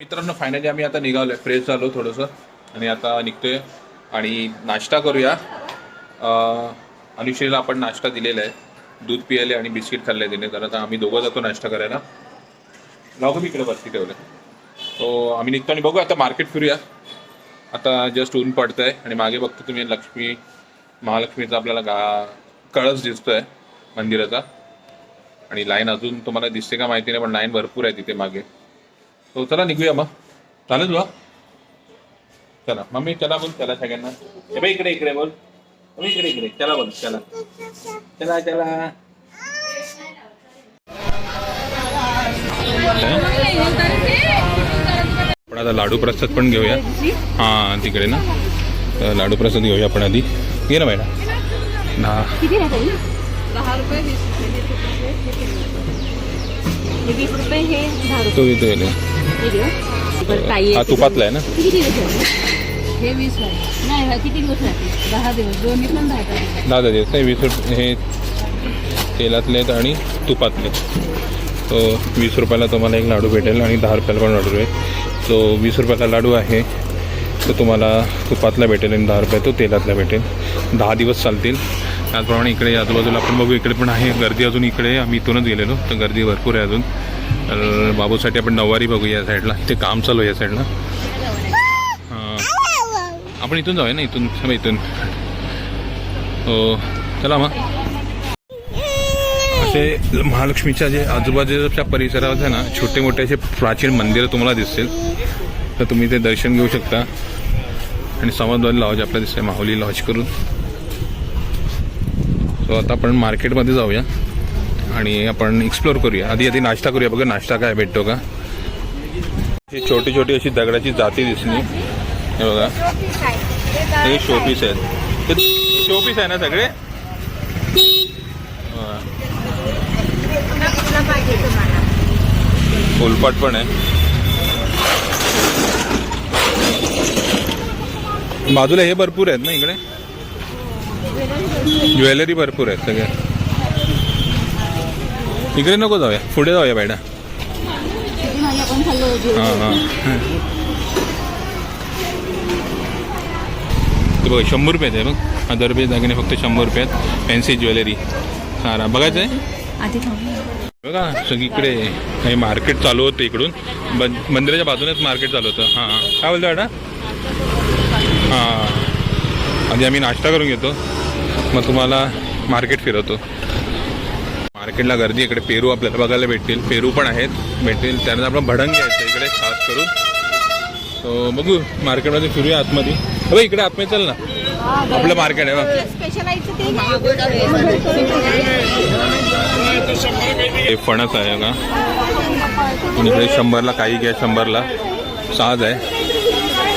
मित्रांनो फायनली आम्ही आता निघालो आहे फ्रेश झालो थोडंसं. आणि आता निघतोय. आणि नाश्ता करूया. अनुश्रीला आपण नाश्ता दिलेला आहे. दूध पियाले आणि बिस्किट खाल्ले तिने. तर आता आम्ही दोघं जातो नाश्ता करायला. लागू मी इकडे बसती ठेवलं? तो आम्ही निघतो आणि बघू आता मार्केट फिरूया. आता जस्ट ऊन पडतं आहे आणि मागे बघतो तुम्ही लक्ष्मी महालक्ष्मीचा आपल्याला गा कळस दिसतो आहे मंदिराचा. आणि लाईन अजून तुम्हाला दिसते का माहिती नाही पण लाईन भरपूर आहे तिथे मागे. तो चला निघूया मग. चालेल तुला चला मम्मी चला बोल चला सगळ्यांना. हे बाई इकडे इकडे बोल. मम्मी इकडे इकडे. चला बोल चला. चला चला. आपण आता लाडू प्रसाद पण घेऊया. हा तिकडे ना. लाडू प्रसाद घेऊया आपण आधी. घे ना मॅडम हे हे तो येतो. हे हा. तुपातला आहे ना किती दिवस राहते हे वीस नाही हा किती दिवस राहते दहा दिवस दोन्ही पण दहा दिवस दहा दिवस नाही वीस हे तेलातले आहेत आणि तुपातले तो वीस रुपयाला तुम्हाला एक लाडू भेटेल आणि दहा रुपयाला पण लाडू आहे. तो वीस रुपयाला लाडू आहे. तो तुम्हाला तुपातला भेटेल आणि दहा रुपये तो तेलातला भेटेल. दहा दिवस चालतील. त्याचप्रमाणे इकडे आजूबाजूला आपण बघू इकडे पण आहे. गर्दी अजून इकडे आम्ही इथूनच गेलेलो. तर गर्दी भरपूर आहे अजून. तर बाबूसाठी आपण नऊवारी बघू या साईडला. इथे काम चालू आहे या साईडला. हां. आपण इथून जाऊया ना इथून. सगळं इथून. हो. चला मग. असे महालक्ष्मीच्या जे आजूबाजूच्या परिसरात आहे ना छोटे मोठे असे प्राचीन मंदिरं तुम्हाला दिसतील. तर तुम्ही ते दर्शन घेऊ शकता. आणि समाजवादी लॉज आपल्याला दिसते माहुली लॉज करून. सो आता आपण मार्केटमध्ये जाऊया. आणि आपण एक्सप्लोर करूया. आधी आधी नाश्ता करूया. बघा नाश्ता काय भेटतो का? ही छोटी छोटी अशी दगडाची जाती दिसली. हे बघा. हे शोपीस आहेत. ते शोपीस आहे ना सगळे? फुलपाट पण आहे. बाजूला हे भरपूर आहेत ना इकडे? ज्वेलरी भरपूर आहेत सगळ्या इकडे नको जाऊया. पुढे जाऊया बायडा. हां हां. ते बघ शंभर रुपये आहे बघ. हजार रुपये दागिने फक्त शंभर रुपयात. फॅन्सी ज्वेलरी हां बघायचं आहे? आधी बघा सगळीकडे हे मार्केट चालू होतं इकडून. बं- मंदिराच्या बाजूनेच मार्केट चालू होतं. हां हां. काय बोलतो मॅडा हां. आधी आम्ही नाश्ता करून घेतो. मग तुम्हाला मार्केट फिरवतो. मार्केटला गर्दी इकडे पेरू आपल्याला बघायला भेटतील. पेरू पण आहेत. भेटतील. त्यानंतर आपण भडंग घ्यायचं इकडे खास करून. तो बघू. मार्केटमध्ये फिरूया आतमध्ये. अरे इकडे आतमध्ये चल ना. आपलं मार्केट आहे ते हे फणस आहे का इकडे शंभरला काही घ्या शंभरला. साज आहे.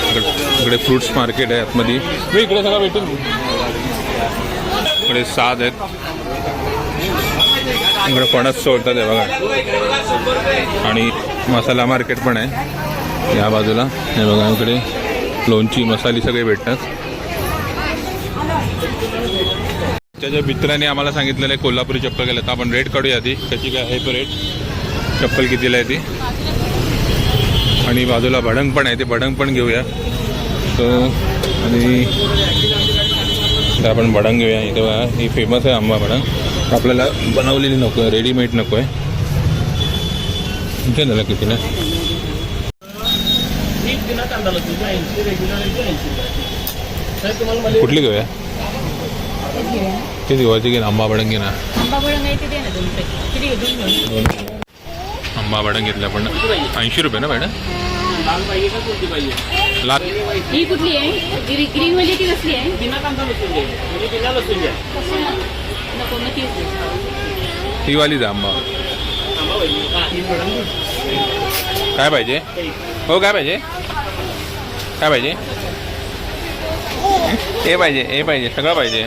इकडे इकडे फ्रुट्स मार्केट आहे आतमध्ये. मी इकडे सगळं भेटेल इकडे साज आहेत. इकडे फणस सोडतात आहे बघा. आणि मसाला मार्केट पण आहे. या बाजूला. हे बघा इकडे. लोणची मसाली सगळे भेटतात. त्याच्या मित्राने आम्हाला सांगितलेलं आहे कोल्हापुरी चप्पल केलं तर आपण रेट काढूया ती त्याची काय आहे तो रेट चप्पल कितीला आहे ती? आणि बाजूला भडंग पण आहे. ते भडंग पण घेऊया. तर आणि तर आपण भडंग घेऊया. इथं ही फेमस आहे आंबा भडंग. आपल्याला बनवलेली नको आहे रेडीमेड नको आहे. काय झालं कितीला कुठली घेऊया? किती घेऊ घे ना आंबा भडंग घे ना आंबा ना भडंग घेतला आपण ऐंशी रुपये ना मॅडम? लाल. ही कुठली आहे? ग्री ग्रीन म्हणजे ती कसली आहे? आंबा काय पाहिजे? हो काय पाहिजे? काय पाहिजे? हे पाहिजे हे पाहिजे सगळं पाहिजे.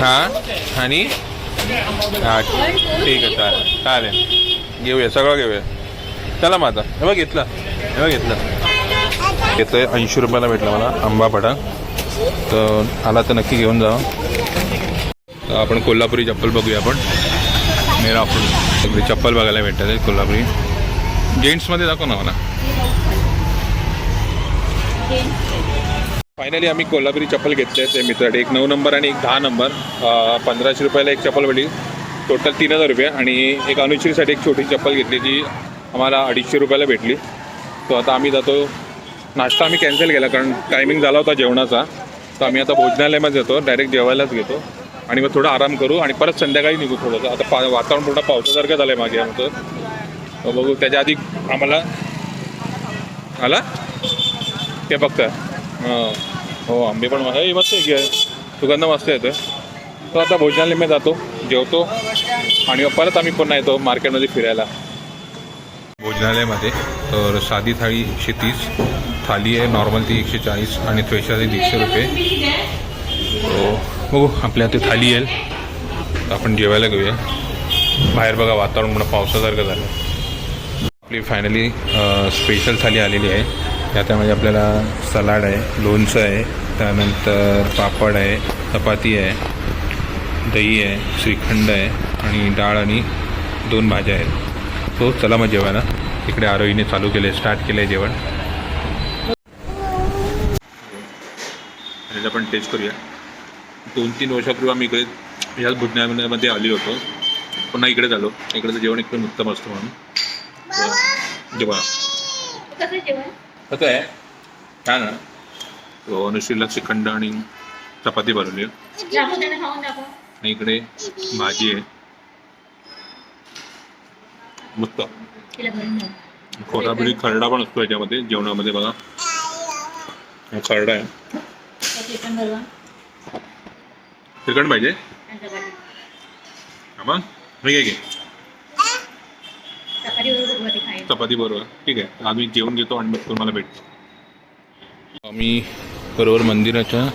हां? आणि? हां ठीक आहे चालेल चालेल. घेऊया सगळं घेऊया. चला मग आता हे बघ घेतलं हे बघ घेतलं. घेतलं ऐंशी रुपयाला भेटला मला आंबा पडा तर आला तर नक्की घेऊन जा. आपण कोल्हापुरी चप्पल बघूया आपण. मेरा आपण सगळी चप्पल बघायला भेटतात कोल्हापुरी. जेंट्समध्ये दाखव ना मला. फायनली आम्ही कोल्हापुरी चप्पल घेतले ते मित्रासाठी एक नऊ नंबर आणि एक दहा नंबर. पंधराशे रुपयाला एक चप्पल भेटली. टोटल तीन हजार रुपये. आणि एक अनुश्रीसाठी एक छोटी चप्पल घेतली जी आम्हाला अडीचशे रुपयाला भेटली. तो आता आम्ही जातो. नाश्ता आम्ही कॅन्सल केला कारण टायमिंग झाला होता जेवणाचा. तर आम्ही आता भोजनालयामध्ये जातो डायरेक्ट जेवायलाच घेतो. आणि मग थोडं आराम करू आणि परत संध्याकाळी निघू थोडंसं. आता पा वातावरण पूर्ण पावसासारखं झालं आहे मागे आमचं. तर बघू त्याच्या आधी आम्हाला आला? ते फक्त हां. हो आंबे पण मस्त हे मस्त आहे की. सुगंध मस्त येतो तो आता भोजनालयमध्ये जातो जेवतो. आणि परत आम्ही पुन्हा येतो मार्केटमध्ये फिरायला. भोजनालयामध्ये तर साधी थाळी एकशे तीस थाली आहे नॉर्मल ती एकशे चाळीस आणि स्पेशल आहे दीडशे रुपये. हो बघू आपल्या ते थाली येईल. आपण जेवायला घेऊया. बाहेर बघा वातावरण म्हणून पावसासारखं झालं आपली फायनली स्पेशल थाली आलेली आहे. त्यामध्ये आपल्याला सलाड आहे लोणचं आहे त्यानंतर पापड आहे चपाती आहे दही आहे श्रीखंड आहे आणि डाळ आणि दोन भाज्या आहेत. तो चला मग जेवायला. इकडे आरोहीने चालू केले स्टार्ट केलं आहे जेवण. आणि आपण टेस्ट करूया. दोन तीन वर्षापूर्वी आम्ही इकडे ह्याच भुजण्यामध्ये आली होतो. पुन्हा इकडे झालो. इकडचं जेवण एकदम उत्तम असतं म्हणून. जेवण? कसं आहे छान तो अनुश्रीला श्रीखंड आणि चपाती बनवली. त्याला आणि इकडे भाजी आहे. मस्त. दाखव. कोल्हापुरी खरडा पण असतो याच्यामध्ये जेवणामध्ये बघा. खरडा आहे. भरवा श्रीखंड पाहिजे? चपाती मग? बरोबर ठीक आहे. आम्ही जेवण घेतो आणि मग तुम्हाला भेटतो. आम्ही बरोबर मंदिराच्या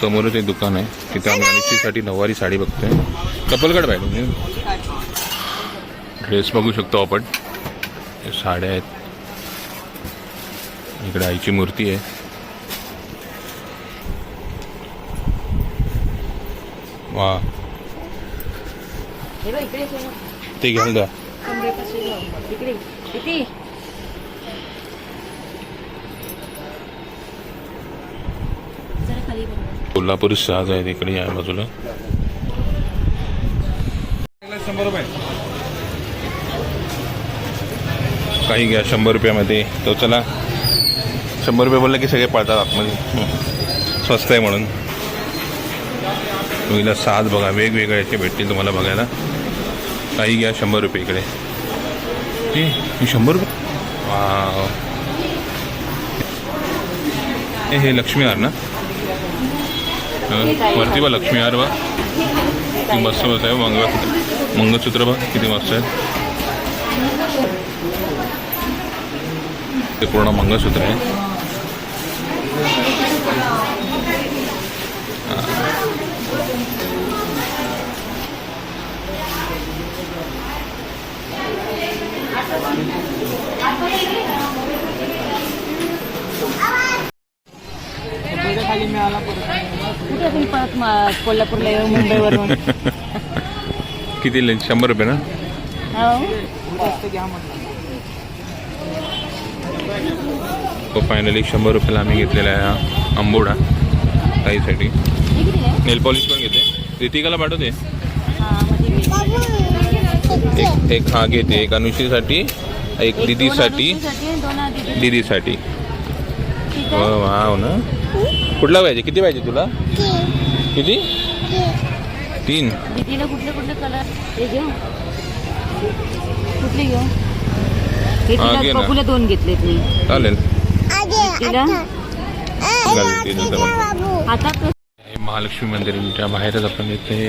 समोरच एक दुकान आहे. तिथे आम्ही अनुश्रीसाठी नऊवारी साडी बघतोय. काढ पाहिजे ड्रेस बघू शकतो आपण. साड्या आहेत. इकडे आईची मूर्ती आहे. वा हे बघ इकडे सोड. ते घ्यायला द्या कमरेपाशी लाव. इकडे किती जरा खाली बघ. कोल्हापुरी शहाज आहे तिकडे या बाजूला शंभर रुपये काही घ्या शंभर रुपयामध्ये तो चला शंभर रुपये बोलले की सगळे पळतात आतमध्ये हं. स्वस्त आहे म्हणून तुम्हीला साज बघा वेगवेगळ्या याचे भेटतील तुम्हाला बघायला. काही घ्या शंभर रुपये इकडे. हे शंभर रुपये? हे हे लक्ष्मी ना? वरती बा लक्ष्मी हार बा किती मस्त मस्त आहे हो, मंगळसूत्र. मंगळसूत्र बा किती मस्त आहे. ते पूर्ण मंगळसूत्र आहे. कुठे परत कोल्हापूरला येऊ मुंबईवरून किती ले- शंभर रुपये ना? हो फायनली शंभर रुपयाला आम्ही घेतलेला आहे हा आंबोडा ताईसाठी. हे? नेल पॉलिश पण घेते रितिकाला पाठवते. हा, एक हा घेते एक अनुश्रीसाठी एक दीदीसाठी. दीदीसाठी. हो. वाव ना? कुठला पाहिजे? किती पाहिजे तुला? किती? तीन. दीदीला कुठले कुठले कलर हे घेऊ कुठले घेऊ हे? दोन चालेल. महालक्ष्मी मंदिराच्या बाहेरच आपण इथे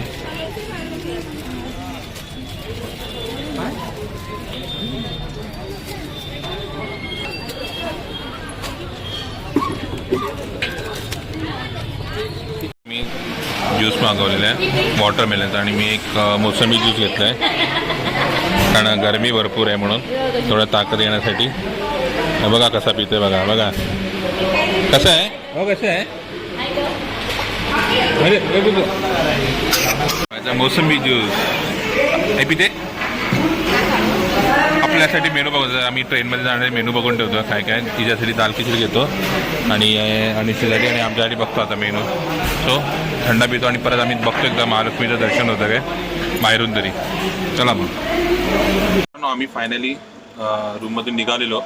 मी ज्यूस मागवलेला आहे वॉटरमेलनचा आणि मी एक मोसंबी ज्यूस घेतला आहे कारण गरमी भरपूर आहे म्हणून थोडं ताकद येण्यासाठी. बघा कसा पितोय बघा बघा. कसं आहे? हो कसं आहे? अरे माझा मोसंबी ज्यूस. हे पिते? आपलं आपल्यासाठी मेनू बघतो आम्ही ट्रेनमध्ये जाणारे मेनू बघून ठेवतो काय काय तिच्यासाठी दाल खिचडी घेतो. आणि आणि अनुष्कासाठी आणि आमच्यासाठी बघतो आता मेनू. सो थंडा पितो आणि परत आम्ही बघतो एकदा महालक्ष्मीचं दर्शन होतं काय बाहेरून तरी. चला मग. आम्ही फायनली रूममधून निघालेलो.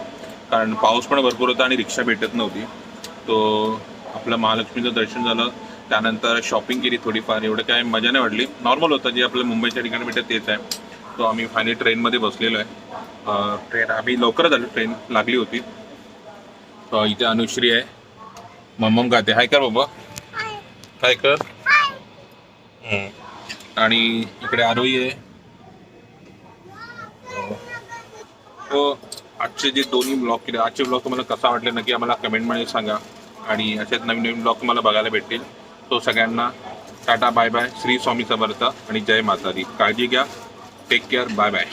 कारण पाऊस पण भरपूर होता आणि रिक्षा भेटत नव्हती. तो आपलं महालक्ष्मीचं दर्शन झालं. त्यानंतर शॉपिंग केली थोडीफार. एवढं काय मजा नाही वाटली. नॉर्मल होतं. जे आपलं मुंबईच्या ठिकाणी भेटत तेच आहे. तो आम्ही फायनली ट्रेनमध्ये बसलेलो आहे. ट्रेन आम्ही लवकरच आलो ट्रेन लागली होती. इथे अनुश्री आहे. मम्मम गाते. हाय कर बाबा हाय कर. आणि इकडे आरोही आहे. तो आजचे जे दोन्ही ब्लॉग केले आजचे ब्लॉग तुम्हाला कसा वाटले नक्की आम्हाला कमेंटमध्ये सांगा. आणि असेच नवीन नवीन ब्लॉग तुम्हाला बघायला भेटतील. तो सगळ्यांना ta-ta bye bye Shri Swami Samarth आणि जय माता दी काळजी घ्या. Take care bye bye